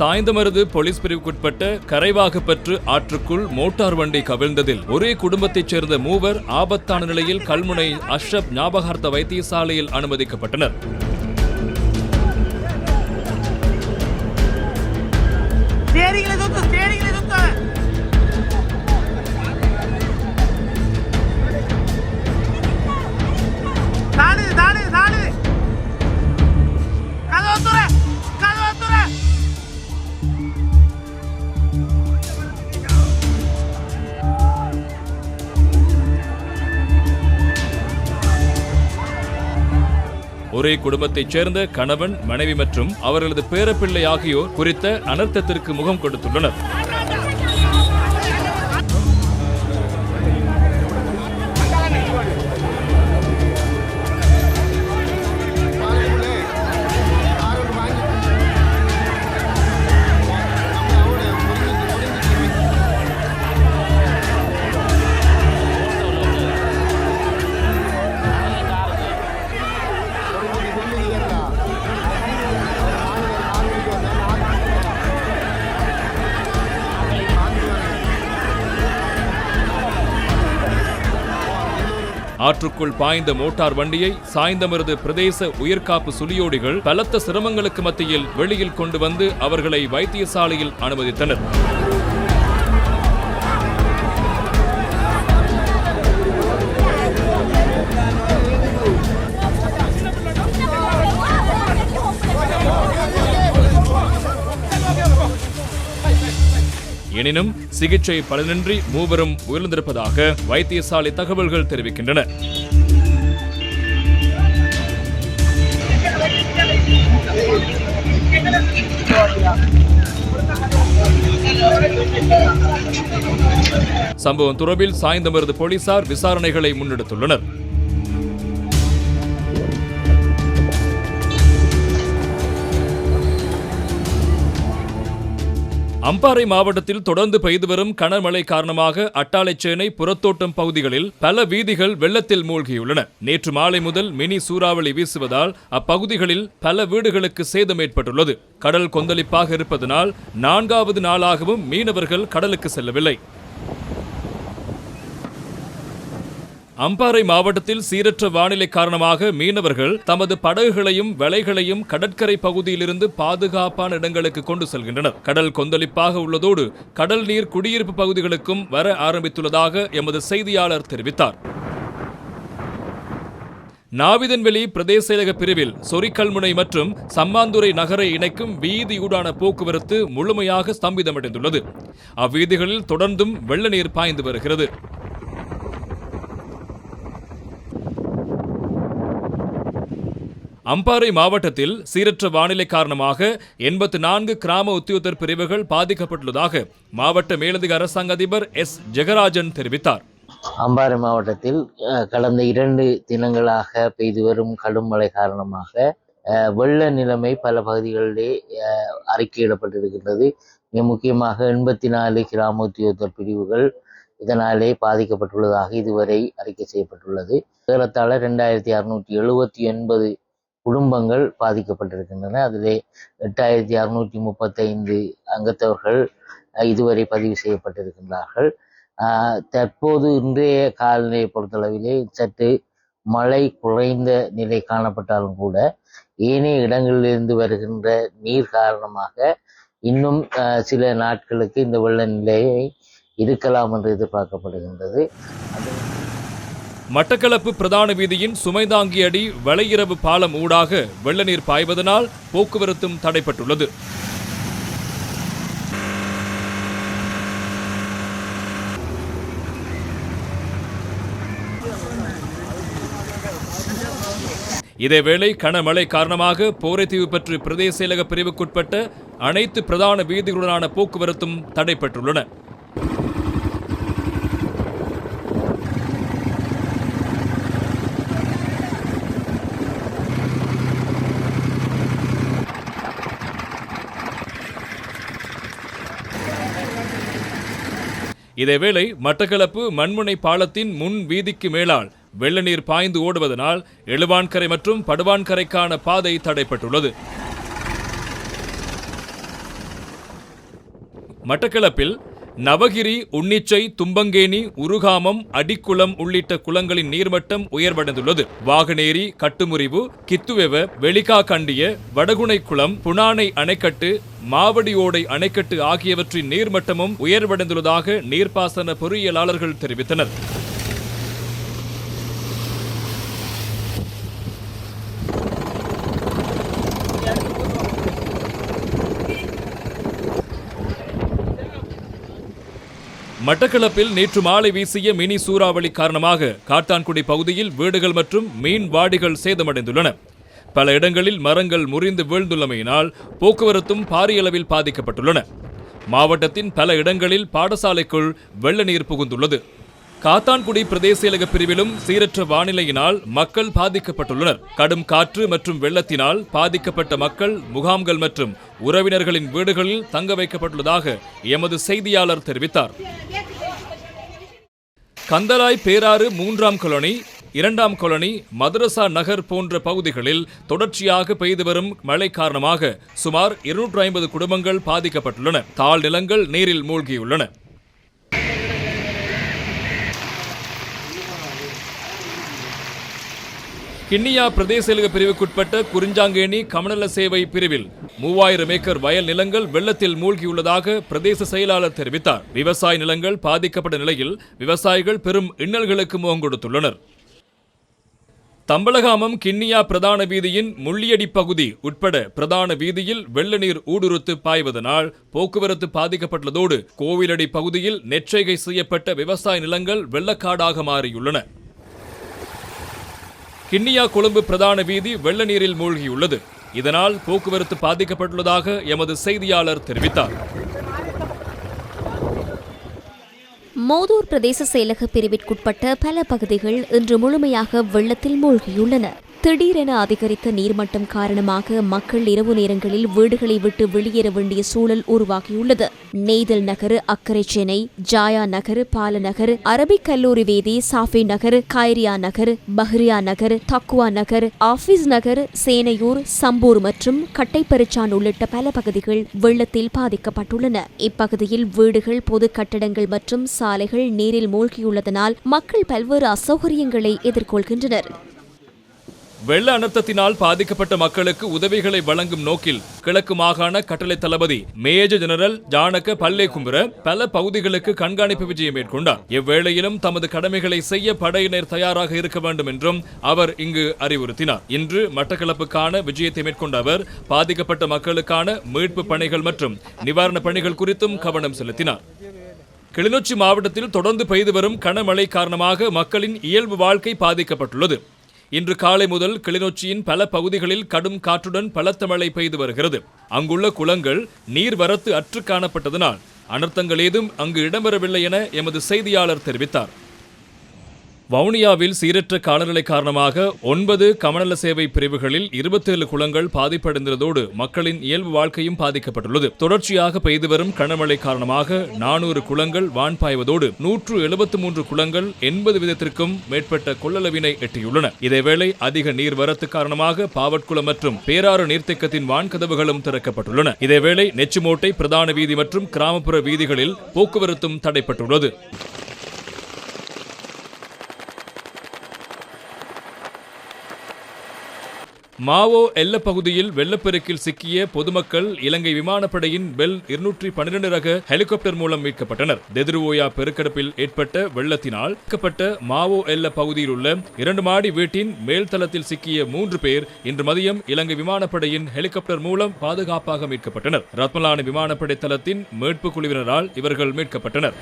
Sainthamaruthu police பிரிவுக்குட்பட்ட கரைவாகப்பற்று ஆற்றுக்குள் motor வண்டி கவிழ்ந்ததில் ஒரே குடும்பத்தைச் சேர்ந்த மூவர் ஆபத்தான நிலையில் கல்முனை அஷ்ரப் ஞாபகார்த்த வைத்தியசாலையில் அனுமதிக்கப்பட்டனர். ஒரே குடும்பத்தைச் சேர்ந்த கணவன் மனைவி மற்றும் அவர்களது பேரப்பிள்ளை ஆகியோர் குறித்த அனர்த்தத்திற்கு முகம் கொடுத்துள்ளனர். ஆற்றுக்குள் பாய்ந்த மோட்டார் வண்டியை சாய்ந்தமருது பிரதேச உயிர்காப்பு சுழியோடிகள் பலத்த சிரமங்களுக்கு மத்தியில் வெளியில் கொண்டு வந்து அவர்களை வைத்தியசாலையில் அனுமதித்தனர். எனினும் சிகிச்சை பலனின்றி மூவரும் உயிர்ந்திருப்பதாக வைத்தியசாலை தகவல்கள் தெரிவிக்கின்றன. சம்பவம் தொடர்பில் சாய்ந்தமருது போலீசார் விசாரணைகளை முன்னெடுத்துள்ளனர். அம்பாறை மாவட்டத்தில் தொடர்ந்து பெய்து வரும் கனமழை காரணமாக அட்டாளைச்சேனை புறத்தோட்டம் பகுதிகளில் பல வீதிகள் வெள்ளத்தில் மூழ்கியுள்ளன. நேற்று மாலை முதல் மினி சூறாவளி வீசுவதால் அப்பகுதிகளில் பல வீடுகளுக்கு சேதம் ஏற்பட்டுள்ளது. கடல் கொந்தளிப்பாக இருப்பதனால் நான்காவது நாளாகவும் மீனவர்கள் கடலுக்கு செல்லவில்லை. அம்பாறை மாவட்டத்தில் சீரற்ற வானிலை காரணமாக மீனவர்கள் தமது படகுகளையும் வலைகளையும் கடற்கரை பகுதியிலிருந்து பாதுகாப்பான இடங்களுக்கு கொண்டு செல்கின்றனர். கடல் கொந்தளிப்பாக உள்ளதோடு கடல் நீர் குடியிருப்பு பகுதிகளுக்கும் வர ஆரம்பித்துள்ளதாக எமது செய்தியாளர் தெரிவித்தார். நாவிதன்வெளி பிரதேச செயலக பிரிவில் சொரிக்கல்முனை மற்றும் சம்மாந்துறை நகரை இணைக்கும் வீதியூடான போக்குவரத்து முழுமையாக ஸ்தம்பிதமடைந்துள்ளது. அவ்வீதிகளில் தொடர்ந்தும் வெள்ள நீர் பாய்ந்து வருகிறது. அம்பாறை மாவட்டத்தில் சீரற்ற வானிலை காரணமாக எண்பத்து நான்கு கிராம உத்தியோகத்தர் பிரிவுகள் பாதிக்கப்பட்டுள்ளதாக மாவட்ட மேலதிக அரசாங்க அதிபர் எஸ். ஜெகராஜன் தெரிவித்தார். அம்பாறை மாவட்டத்தில் கடந்த இரண்டு தினங்களாக பெய்து வரும் கடும் மழை காரணமாக அஹ், வெள்ள நிலைமை பல பகுதிகளிலே அஹ், அறிக்கையிடப்பட்டிருக்கின்றது. மிக முக்கியமாக எண்பத்தி நாலு கிராம உத்தியோகத்தர் பிரிவுகள் இதனாலே பாதிக்கப்பட்டுள்ளதாக இதுவரை அறிக்கை செய்யப்பட்டுள்ளது. ஏறத்தாழ ரெண்டாயிரத்தி அறுநூற்றி எழுபத்தி எண்பது குடும்பங்கள் பாதிக்கப்பட்டிருக்கின்றன. அதிலே எட்டாயிரத்தி அறுநூற்றி முப்பத்தைந்து அங்கத்தவர்கள் இதுவரை பதிவு செய்யப்பட்டிருக்கின்றார்கள். தற்போது இன்றைய காலநிலையை பொறுத்தளவிலே சற்று மழை குறைந்த நிலை காணப்பட்டாலும் கூட ஏனைய இடங்களிலிருந்து வருகின்ற நீர் காரணமாக இன்னும் சில நாட்களுக்கு இந்த வெள்ள நிலையை இருக்கலாம் என்று எதிர்பார்க்கப்படுகின்றது. மட்டக்களப்பு பிரதான வீதியின் சுமைதாங்கி அடி வளையிரவு பாலம் ஊடாக வெள்ள நீர் பாய்வதனால் போக்குவரத்தும் தடைப்பட்டுள்ளது. இதேவேளை கனமழை காரணமாக போரைத்தீவு பற்று பிரதேச செயலக பிரிவுக்குட்பட்ட அனைத்து பிரதான வீதிகளுடனான போக்குவரத்தும் தடைப்பட்டுள்ளன. இதேவேளை மட்டக்களப்பு மண்முனை பாலத்தின் முன் வீதிக்கு மேலால் வெள்ள நீர் பாய்ந்து ஓடுவதனால் எழுவான்கரை மற்றும் படுவான்கரைக்கான பாதை தடைப்பட்டுள்ளது. மட்டக்களப்பில் நவகிரி உன்னிச்சை தும்பங்கேணி உருகாமம் அடிக்குளம் உள்ளிட்ட குளங்களின் நீர்மட்டம் உயர்வடைந்துள்ளது. வாகனேரி கட்டுமுறிவு கித்துவெவ வெளிகா கண்டிய வடகுணை குளம் புனானை அணைக்கட்டு மாவடியோடை அணைக்கட்டு ஆகியவற்றின் நீர்மட்டமும் உயர்வடைந்துள்ளதாக நீர்ப்பாசன பொறியியலாளர்கள் தெரிவித்தனர். மட்டக்களப்பில் நேற்று மாலை வீசிய மினி சூறாவளி காரணமாக காட்டான்குடி பகுதியில் வீடுகள் மற்றும் மீன் வாடிகள் சேதமடைந்துள்ளன. பல இடங்களில் மரங்கள் முறிந்து வீழ்ந்துள்ளமையினால் போக்குவரத்தும் பாரிய அளவில் பாதிக்கப்பட்டுள்ளன. மாவட்டத்தின் பல இடங்களில் பாடசாலைக்குள் வெள்ள நீர் புகுந்துள்ளது. காத்தான்குடி பிரதேசியலக பிரிவிலும் சீரற்ற வானிலையினால் மக்கள் பாதிக்கப்பட்டுள்ளனர். கடும் காற்று மற்றும் வெள்ளத்தினால் பாதிக்கப்பட்ட மக்கள் முகாம்கள் மற்றும் உறவினர்களின் வீடுகளில் தங்க வைக்கப்பட்டுள்ளதாக எமது செய்தியாளர் தெரிவித்தார். கந்தலாய் பேராறு மூன்றாம் கொலனி இரண்டாம் கொலனி மதரசா நகர் போன்ற பகுதிகளில் தொடர்ச்சியாக பெய்து வரும் மழை காரணமாக சுமார் இருநூற்று ஐம்பது குடும்பங்கள் பாதிக்கப்பட்டுள்ளன. தாழ் நிலங்கள் நீரில் மூழ்கியுள்ளன. கிண்ணியா பிரதேச பிரிவுக்குட்பட்ட குறிஞ்சாங்கேணி கமநல சேவை பிரிவில் மூவாயிரம் ஏக்கர் வயல் நிலங்கள் வெள்ளத்தில் மூழ்கியுள்ளதாக பிரதேச செயலாளர் தெரிவித்தார். விவசாய நிலங்கள் பாதிக்கப்பட்ட நிலையில் விவசாயிகள் பெரும் இன்னல்களுக்கு முகம் கொடுத்துள்ளனர். தம்பலகாமம் கிண்ணியா பிரதான வீதியின் முள்ளியடி பகுதி உட்பட பிரதான வீதியில் வெள்ள நீர் ஊடுருத்து பாய்வதனால் போக்குவரத்து பாதிக்கப்பட்டுள்ளதோடு கோவிலடி பகுதியில் நெற்செய்கை செய்யப்பட்ட விவசாய நிலங்கள் வெள்ளக்காடாக மாறியுள்ளன. கிண்ணியா கொழும்பு பிரதான வீதி வெள்ள நீரில் மூழ்கியுள்ளது. இதனால் போக்குவரத்து பாதிக்கப்பட்டுள்ளதாக எமது செய்தியாளர் தெரிவித்தார். மோதூர் பிரதேச செயலக பிரிவிற்குட்பட்ட பல பகுதிகள் இன்று முழுமையாக வெள்ளத்தில் மூழ்கியுள்ளன. திடீரென அதிகரித்த நீர்மட்டம் காரணமாக மக்கள் இரவு நேரங்களில் வீடுகளை விட்டு வெளியேற வேண்டிய சூழல் உருவாகியுள்ளது. நெய்தல் நகர் அக்கரை சென்னை ஜாயா நகர் பாலநகர் அரபிக் கல்லூரி வீதி சாஃபி நகர் காயரியா நகர் பஹ்ரியா நகர் தக்குவா நகர் ஆபீஸ் நகர் சேனையூர் சம்பூர் மற்றும் கட்டைப்பரிச்சான் உள்ளிட்ட பல பகுதிகள் வெள்ளத்தில் பாதிக்கப்பட்டுள்ளன. இப்பகுதியில் வீடுகள் பொது கட்டடங்கள் மற்றும் சாலைகள் நீரில் மூழ்கியுள்ளதனால் மக்கள் பல்வேறு அசௌகரியங்களை எதிர்கொள்கின்றனர். வெள்ள அனர்த்தத்தினால் பாதிக்கப்பட்ட மக்களுக்கு உதவிகளை வழங்கும் நோக்கில் கிழக்கு மாகாண கட்டளை தளபதி மேஜர் ஜெனரல் ஜானக பல்லே கும்புர பல பகுதிகளுக்கு கண்காணிப்பு விஜயம் மேற்கொண்டார். இவ்வேளையிலும் தமது கடமைகளை செய்ய படையினர் தயாராக இருக்க வேண்டும் என்றும் அவர் இங்கு அறிவுறுத்தினார். இன்று மட்டக்களப்புக்கான விஜயத்தை மேற்கொண்ட அவர் பாதிக்கப்பட்ட மக்களுக்கான மீட்பு பணிகள் மற்றும் நிவாரணப் பணிகள் குறித்தும் கவனம் செலுத்தினார். கிளிநொச்சி மாவட்டத்தில் தொடர்ந்து பெய்து வரும் கனமழை காரணமாக மக்களின் இயல்பு வாழ்க்கை பாதிக்கப்பட்டுள்ளது. இன்று காலை முதல் கிளிநொச்சியின் பல பகுதிகளில் கடும் காற்றுடன் பலத்த மழை பெய்து வருகிறது. அங்குள்ள குளங்கள் நீர்வரத்து அற்று காணப்பட்டதனால் அனர்த்தங்கள் ஏதும் அங்கு இடம்பெறவில்லை என எமது செய்தியாளர் தெரிவித்தார். வவுனியாவில் சீரற்ற காலநிலை காரணமாக ஒன்பது கமநல சேவை பிரிவுகளில் இருபத்தேழு குளங்கள் பாதிப்படைந்ததோடு மக்களின் இயல்பு வாழ்க்கையும் பாதிக்கப்பட்டுள்ளது. தொடர்ச்சியாக பெய்து வரும் கனமழை காரணமாக நானூறு குளங்கள் வான் பாய்வதோடு நூற்று எழுபத்து மூன்று குளங்கள் எண்பது விதத்திற்கும் மேற்பட்ட கொள்ளளவினை எட்டியுள்ளன. இதேவேளை அதிக நீர்வரத்து காரணமாக பாவட்குளம் மற்றும் பேராறு நீர்த்தேக்கத்தின் வான்கதவுகளும் திறக்கப்பட்டுள்ளன. இதேவேளை நெச்சுமோட்டை பிரதான வீதி மற்றும் கிராமப்புற வீதிகளில் போக்குவரத்தும் தடைப்பட்டுள்ளது. மாவோ எல்ல பகுதியில் வெள்ளப்பெருக்கில் சிக்கிய பொதுமக்கள் இலங்கை விமானப்படையின் பெல் இருநூற்றி பன்னிரண்டு ரக ஹெலிகாப்டர் மூலம் மீட்கப்பட்டனர். தெதிருவோயா பெருக்கெடுப்பில் ஏற்பட்ட வெள்ளத்தினால் மீட்கப்பட்ட மாவோ எல்ல பகுதியில் உள்ள இரண்டு மாடி வீட்டின் மேல்தளத்தில் சிக்கிய மூன்று பேர் இன்று மதியம் இலங்கை விமானப்படையின் ஹெலிகாப்டர் மூலம் பாதுகாப்பாக மீட்கப்பட்டனர். ரத்மலான விமானப்படை தளத்தின் மீட்பு குழுவினரால் இவர்கள் மீட்கப்பட்டனர்.